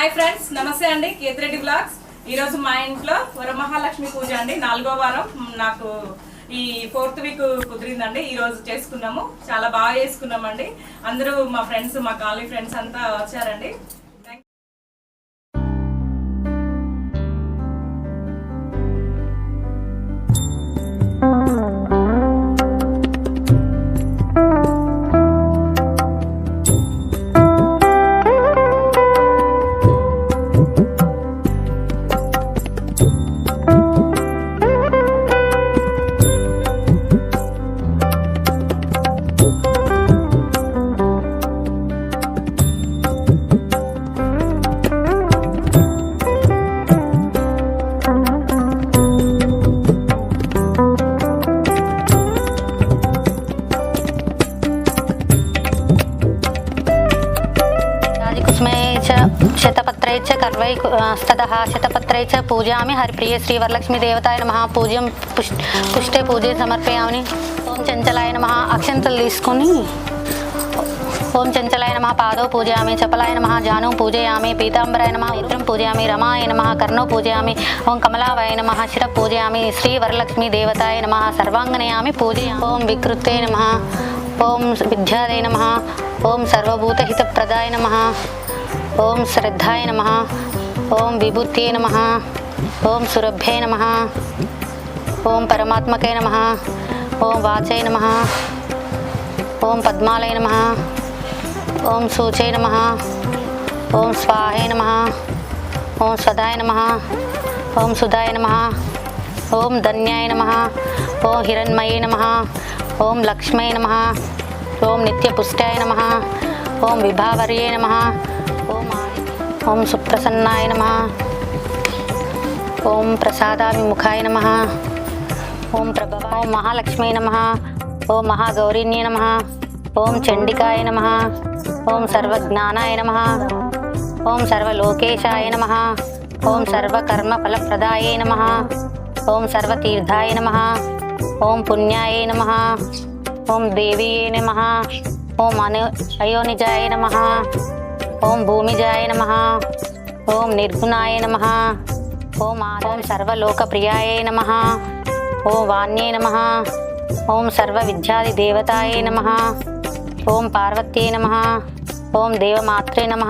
Hi friends నమస్తే అండి. Ketireddy vlogs. ఈరోజు మా ఇంట్లో వరమహాలక్ష్మి పూజ అండి. నాలుగో వారం. నాకు ఈ ఫోర్త్ వీక్ కుదిరిందండి. ఈరోజు చేసుకున్నాము. చాలా బాగా చేసుకున్నామండి. అందరూ మా ఫ్రెండ్స్ మా కాలనీ ఫ్రెండ్స్ అంతా వచ్చారండి. शतपत्र कर्वै स्त शतपत्र पूजा हरिप्रिय श्रीवरलक्ष्मी देवताय नम। पूज्य पुष्टे पूजे समर्पयामी। ओम चंचलाय नम। अक्षंतनी ओम चंचलाय नम। पाद पूजा चपलाय नम। जानु पूजयामी। पीतांबराय नम। उम पूजयामी। रमाय नम। कर्ण पूजयामी। ओम कमलावाय नम। शिव पूजयामी। श्री देवताय नम। सर्वांगनयामी पूजया ओम विकृत नम। ओम विद्याय नम। ओम सर्वभूतहित प्रदाय नम। ఓం శ్రద్ధాయ నమ ఓం విభూత్యే నమ ఓం సురభ్యే నమ ఓం పరమాత్మకే నమ ఓం వాచై నమ ఓం పద్మాలయ నమ ఓం సూచై నమ ఓం స్వాహే నమ ఓం స్వదాయ నమ ఓం సుధాయ నమ ఓం ధన్యాయ నమ ఓం హిరణ్మయే నమ ఓం లక్ష్మై నమ ఓం నిత్యపుష్టాయ నమ ఓం విభావర్యే నమ ఓం సుప్రసన్నాయ నమ ఓం ప్రసాదాభిముఖాయ నమ ఓం ప్రభవ ఓం మహాలక్ష్మీ నమ ఓం మహాగౌరిణ్యే నమ ఓం చండికాయ నమ ఓం సర్వజ్ఞానాయ నమ ఓం సర్వలోకేశాయ నమ ఓం సర్వకర్మఫలప్రదాయ నమ ఓం సర్వతీర్థాయ నమ ఓం పుణ్యాయ నమ ఓం దేవీయే నమ ఓం అను అయోనిజాయ నమ ఓం భూమిజాయ నమ ఓం నిర్గుణాయ నమ ఓం ఆ- ఓం సర్వలోకప్రియాయ నమ ఓం వాణ్యే నమ ఓం సర్వవిద్యాదిదేవతాయే నమ ఓం పార్వత్యే నమ ఓం దేవమాత్రే నమ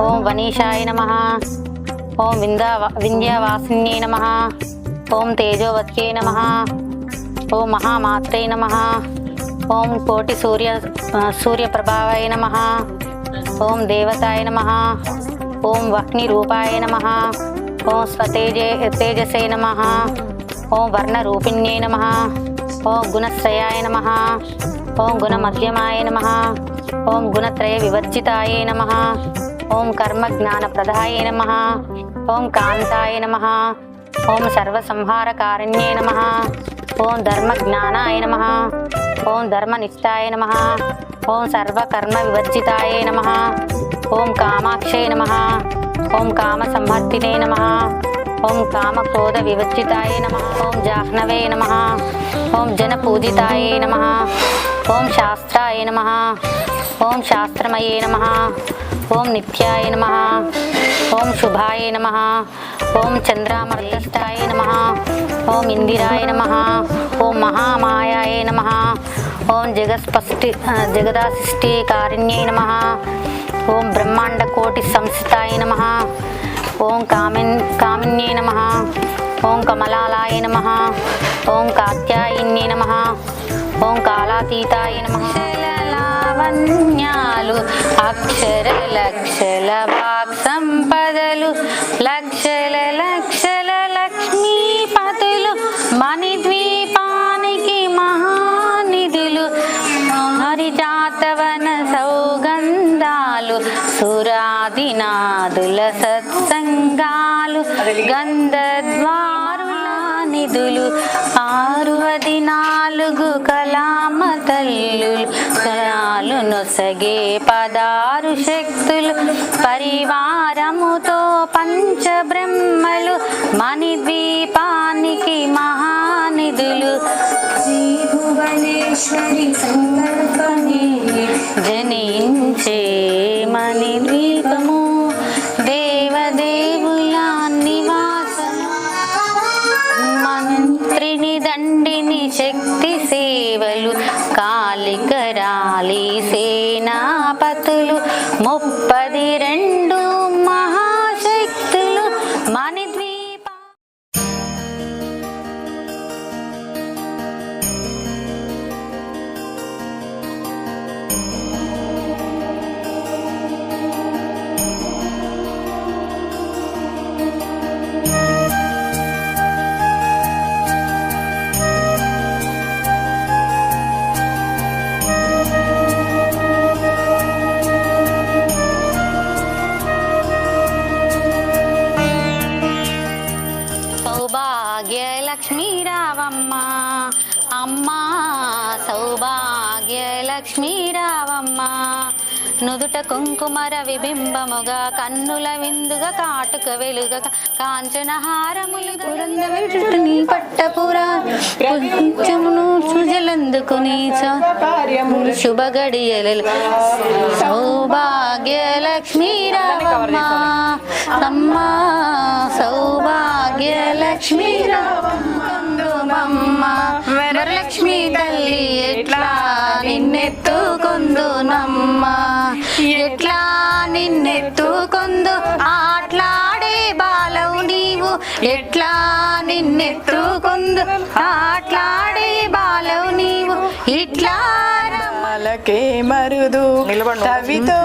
ఓం వనీషాయ నమ ఓం విందా వింధ్యావాసిన్యే నమ ఓం తేజోవత్యే నమ ఓం మహామాత్రే నమ ఓం కోటి సూర్య సూర్యప్రభావాయ నమ ఓం దేవతాయ నమ ఓం వహ్నిరూపాయ నమ ఓం స్వతేజే తేజసే నమ ఓం వర్ణరూపిణ్యే నమ ఓం గుణశ్రయాయ నమ ఓం గుణమధ్యమాయ నమ ఓం గుణత్రయ వివర్జితాయ నమ ఓం కర్మ జ్ఞాన ప్రదాయ నమ ఓం కాంతాయ నమ ఓం సర్వసంహారకారణ్యే నమ ఓం ధర్మ జ్ఞానాయ నమ ఓం ధర్మనిష్టాయ నమ ఓం సర్వకర్మ వివర్జితాయ నమ ఓం కామాక్షే నమ ఓం కామసంహర్తినే నమ ఓం కామక్రోధ వివర్జితాయ నమ ఓం జాహ్నవే నమ ఓం జనపూజితాయ నమ ఓం శాస్త్రాయ నమ ఓం శాస్త్రమయే నమ ఓం నిత్యాయ నమ ఓం శుభాయ నమ ఓం చంద్రామర్దిష్టాయ నమ ఓం ఇందిరాయ నమ ఓం మహామాయాయ నమ ఓం జగస్పష్టి జగదాసిష్టి కారుణ్యై నమ ఓం బ్రహ్మాండ కోటి సంస్థాయ నమ ఓం కామిన్ కామిన్యై నమ ఓం కమలాలాయ నమ ఓం కాత్యాయిన్యై నమ ఓం కాళాతీతాయ నమ లావణ్యాలు అక్షర లక్షల వాక్ సంపదలు లక్షల లక్షల లక్ష్మీపతులు మణిద్వి సురాదినాదుల సత్సంగాలు గంధద్వారుల నిధులు ఆరువది నాలుగు కలామ తల్లులు కళాలు నొసగే పదారు శక్తులు పరివారముతో పంచబ్రహ్మలు మణిద్వీపానికి మహానిధులు. భువనేశ్వరి సంకల్పమే జనించే మహిమ నిర్వీకము దేవదేవుల నివాసము. మంత్రిని దండిని శక్తి సేవలు కాలికరాలి సేనాపతులు ముప్ప నుదుట కుంకుమర విబింబముగా కన్నుల విందుగా కాటుక వెలుగ కాంచన హారములు పురందరుని పట్టపురా పుంచమును సుజలందుకుని కార్యములు శుభ గడియలు సౌభాగ్య లక్ష్మీ రావమ్మ అమ్మ సౌభాగ్య లక్ష్మీ రావమ్మ వరలక్ష్మి తల్లి ఎట్లా నిన్నెత్తుకొందునమ్మ. ఎట్లా నిన్నెత్తుకొందు? ఆట్లాడే బాలవు నీవు. ఎట్లా నిన్నెత్తుకొందు? ఆట్లాడే బాలవు నీవు. ఇట్లా వాళ్ళకే మరుదు. తవితో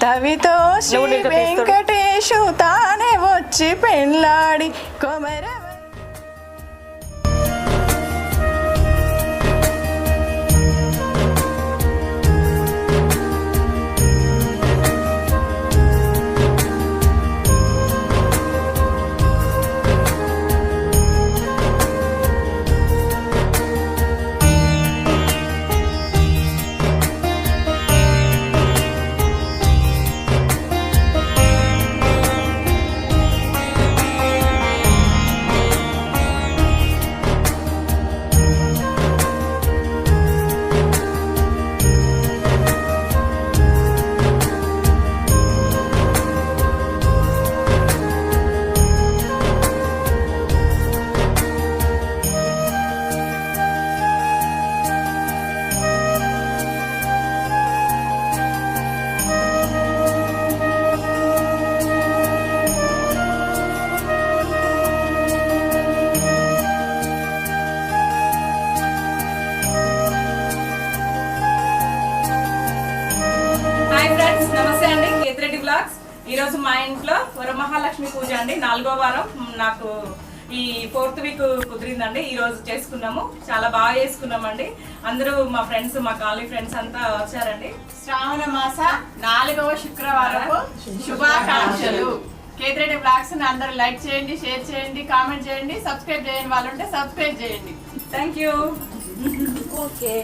తవితో శ్రీ వెంకటేశు తానే వచ్చి పెళ్ళాడి కొమర బ్లాగ్స్. ఈ రోజు మా ఇంట్లో వరమహాలక్ష్మి పూజ అండి. నాలుగో వారం. నాకు ఈ ఫోర్త్ వీక్ కుదిరిందండి. ఈ రోజు చేసుకున్నాము. చాలా బాగా చేసుకున్నామండి. అందరూ మా ఫ్రెండ్స్ మా కాలనీ ఫ్రెండ్స్ అంతా వచ్చారండి. శ్రావణ మాస నాలుగవ శుక్రవారపు శుభాకాంక్షలు. కేతిరెడ్డి బ్లాగ్స్ని అందరూ లైక్ చేయండి షేర్ చేయండి కామెంట్ చేయండి సబ్స్క్రైబ్ చేయని వాళ్ళు ఉంటే సబ్స్క్రైబ్ చేయండి. Thank you okay